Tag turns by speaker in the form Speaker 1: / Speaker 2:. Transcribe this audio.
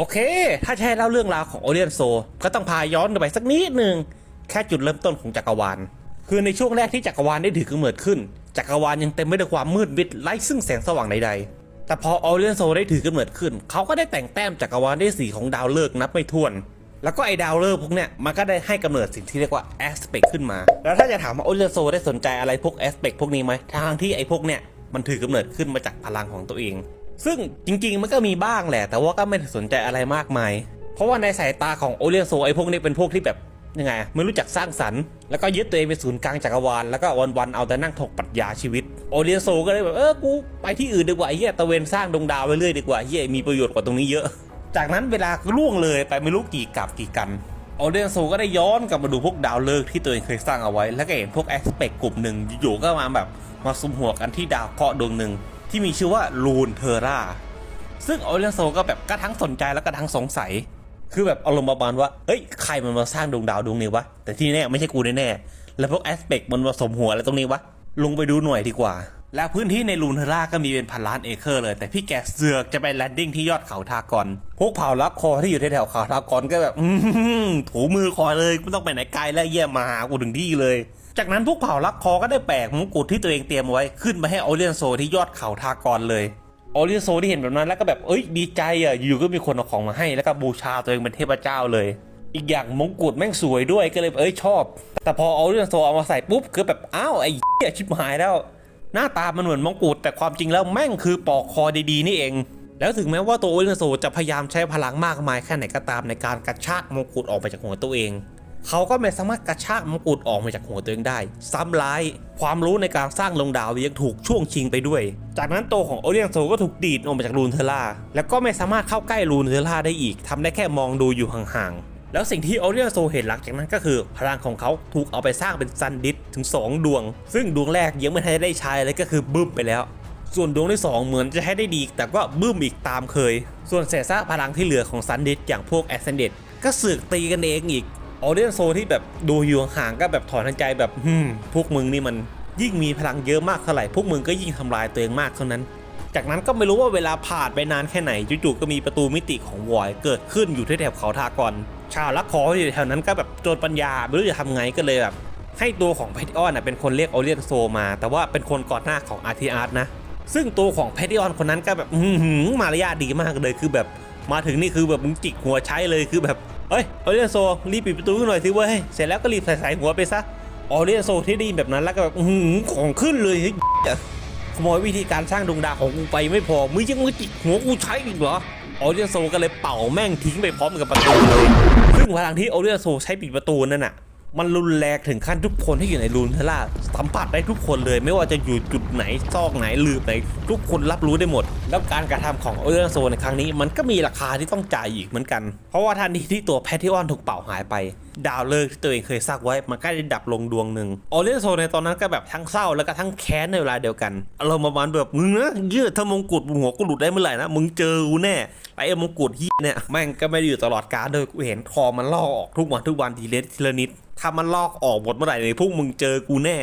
Speaker 1: โอเค ถ้าจะใช่เล่าเรื่องราวของโอเลียนโซ ก็ต้องพาย้อนไปสักนิดหนึ่งแค่จุดเริ่มต้นของจักรวาล คือในช่วงแรกที่จักรวาลได้ถือกำเนิดขึ้น จักรวาลยังเต็มไปด้วยความมืดมิดไร้ซึ่งแสงสว่างใดๆ แต่พอโอเลียนโซได้ถือกำเนิดขึ้น เขาก็ได้แต่งแต้มจักรวาลด้วยสีของดาวฤกษ์นับไม่ถ้วน แล้วก็ไอ้ดาวฤกษ์พวกเนี้ยมันก็ได้ให้กำเนิดสิ่งที่เรียกว่าแอสเปกขึ้นมา แล้วถ้าจะถามว่าโอเลียนโซได้สนใจอะไรพวกแอสเปกพวกนี้ไหมทางที่ไอ้พวกเนี้ยมันถือกำเนิดขึ้นมาจากพลังของตัวเอง ซึ่งจริงๆมันก็มีบ้างแหละ แต่ว่าก็ไม่ได้สนใจอะไรมากมาย เพราะว่าในสายตาของโอเลียนโซไอ้พวกนี้เป็นพวกที่แบบยังไงไม่รู้จักสร้างสรรค์แล้วก็ยึดตัวเองเป็นศูนย์กลางจักรวาลแล้วก็วันๆเอาแต่นั่งถกปรัชญาชีวิตโอเลียนโซก็เลยแบบเออกูไปที่อื่นดีกว่าเฮียตะเวนสร้างดวงดาวไปเรื่อยดีกว่าเฮียมีประโยชน์กว่าตรงนี้เยอะ จากนั้นเวลาล่วงเลยไปไม่รู้กี่กับกี่กันโอเลียนโซก็ได้ย้อนกลับมาดูพวกดาวฤกษ์ที่ตัวเองเคยสร้างเอาไว้ แล้วก็เห็นพวกแอสเปกกลุ่มหนึ่งอยู่ก็มาแบบมาซุมหัวกันที่ดาวเคราะห์ดวงหนึ่ง ที่มีชื่อว่าลูนเทอร่าซึ่งโอเลียนโซก็แบบก็ทั้งสนใจแล้วก็ทั้งสงสัย คือแบบอารมณ์ประมาณว่าเฮ้ยใครมันมาสร้างดวงดาวดวงนี้วะแต่ที่แน่ไม่ใช่กูแน่ๆแล้วพวกแอสเปกมันมาสมหัวอะไรตรงนี้วะลงไปดูหน่วยดีกว่า และพื้นที่ในลูนเทร่าก็มีเป็นพันล้านเอเคอร์เลย แต่พี่แกเสือกจะไปแลนดิ้งที่ยอดเขาทากอนพวกเผ่าลับคอที่อยู่แถวเขาทากอนก็แบบอื้อหือถูมือคอยเลยไม่ต้องไปไหนไกลแล้วเยี่ยมมาหากูถึงที่เลย จากนั้นพวกเผ่าลักคอก็ได้แบกมงกุฎที่ตัวเองเตรียมไว้ขึ้นไปให้โอเลียนโซที่ยอดเขาทากอนเลยโอเลียนโซที่เห็นแบบนั้นแล้วก็แบบเอ้ยดีใจอะอยู่ก็มีคนเอาของมาให้แล้วก็บูชาตัวเองเป็นเทพเจ้าเลย อีกอย่างมงกุฎแม่งสวยด้วยก็เลยเอ้ยชอบ แต่พอโอเลียนโซเอามาใส่ปุ๊บคือแบบอ้าวไอ้เหี้ยชิบหายแล้ว หน้าตามันเหมือนมงกุฎแต่ความจริงแล้วแม่งคือปอกคอดีๆนี่เองแล้วถึงแม้ว่าตัวโอเลียนโซจะพยายามใช้พลังมากมายแค่ไหนก็ตามในการกระชากมงกุฎออกไปจากหัวตัวเอง เขาก็ไม่สามารถกระชากมงกุฎออกมาจากหัวตัวเองได้ ซ้ำร้าย ความรู้ในการสร้างดวงดาวยังถูกช่วงชิงไปด้วย จากนั้นตัวของโอเลียนโซก็ถูกดีดออกมาจากรูนเทอร่า แล้วก็ไม่สามารถเข้าใกล้รูนเทอร่าได้อีกทำได้แค่มองดูอยู่ห่างๆ แล้วสิ่งที่โอเลียนโซเห็นหลังจากนั้นก็คือ พลังของเขาถูกเอาไปสร้างเป็นซันดิสถึง 2 ดวง ซึ่งดวงแรกยังไม่ทันได้ใช้เลยก็คือบึ้มไปแล้ว ส่วนดวงที่ 2 เหมือนจะใช้ได้ดี แต่ก็บึ้มอีกตามเคย ส่วนเศษซากพลังที่เหลือของซันดิสอย่างพวกแอสเซนเดตก็สึกตีกันเองอีก ออเดียนโซที่แบบดูอยู่ห่างก็แบบถอนหายใจแบบฮึมพวกมึงนี่มันยิ่งมีพลังเยอะมากเท่าไหร่พวกมึงก็ยิ่งทำลายตัวเองมากเท่านั้น จากนั้นก็ไม่รู้ว่าเวลาผ่านไปนานแค่ไหนจู่ๆก็มีประตูมิติของวอยเกิดขึ้นอยู่ที่แถบเขาทากอนชาวลักคอที่อยู่แถวนั้นก็แบบโจรปัญญาไม่รู้จะทำไงก็เลยแบบให้ตัวของเพติออนเป็นคนเรียกออเลียนโซมา แต่ว่าเป็นคนก่อนหน้าของอาร์ทีอาร์ตนะ ซึ่งตัวของเพติออนคนนั้นก็แบบมารยาดีมากเลยคือแบบมาถึงนี่คือแบบมึงจิกหัวใช้เลยคือแบบ เอ้ยออเรียนโซรีบปิดประตูห้หน่อยสิเว้ยเสร็จแล้วก็รีบใส่สายหัวไปซะออเรียนโซที่ได้ยินแบบนั้นแล้วก็แบบหือของขึ้นเลยเฮ้ยขโมยวิธีการสร้างดวงดาวของกูไปไม่พอมึงยังมาจิกหัวกูใช้อีกเหรอออเรียนโซก็เลยเป่าแม่งทิ้งไปพร้อมกับประตูเลยซึ่งพลังที่ออเรียนโซใช้ปิดประตูนั่นน่ะ มันรุนแรงถึงขั้นทุกคนที่อยู่ในรูนเทล่าสัมผัสได้ทุกคนเลย ไม่ว่าจะอยู่จุดไหนซอกไหนลืมไหน ทุกคนรับรู้ได้หมด แล้วการกระทำของเออร์โซในครั้งนี้มันก็มีราคาที่ต้องจ่ายอีกเหมือนกัน เพราะว่าทันทีที่ตัวแพทริออนถูกเป่าหายไป ดาวเลิกที่ตัวเองเคยสร้างไว้ มันก็ได้ดับลงดวงหนึ่งออเรนโซในตอนนั้นก็แบบทั้งเศร้าแล้วก็ทั้งแค้นในเวลาเดียวกันอารมณ์ประมาณแบบมึงนะยืดถ้ามงกุฎหัวกูหลุดได้เมื่อไหร่นะมึงเจอกูแน่ไอ้มงกุฎเฮียเนี่ยแม่งก็ไม่ได้อยู่ตลอดกาลโดยกูเห็นคอมันลอกออกทุกวันทุกวันทีเล็ทีละนิด ถ้ามันลอกออกหมดเมื่อไหร่เนี่ยพวกมึงเจอกูแน่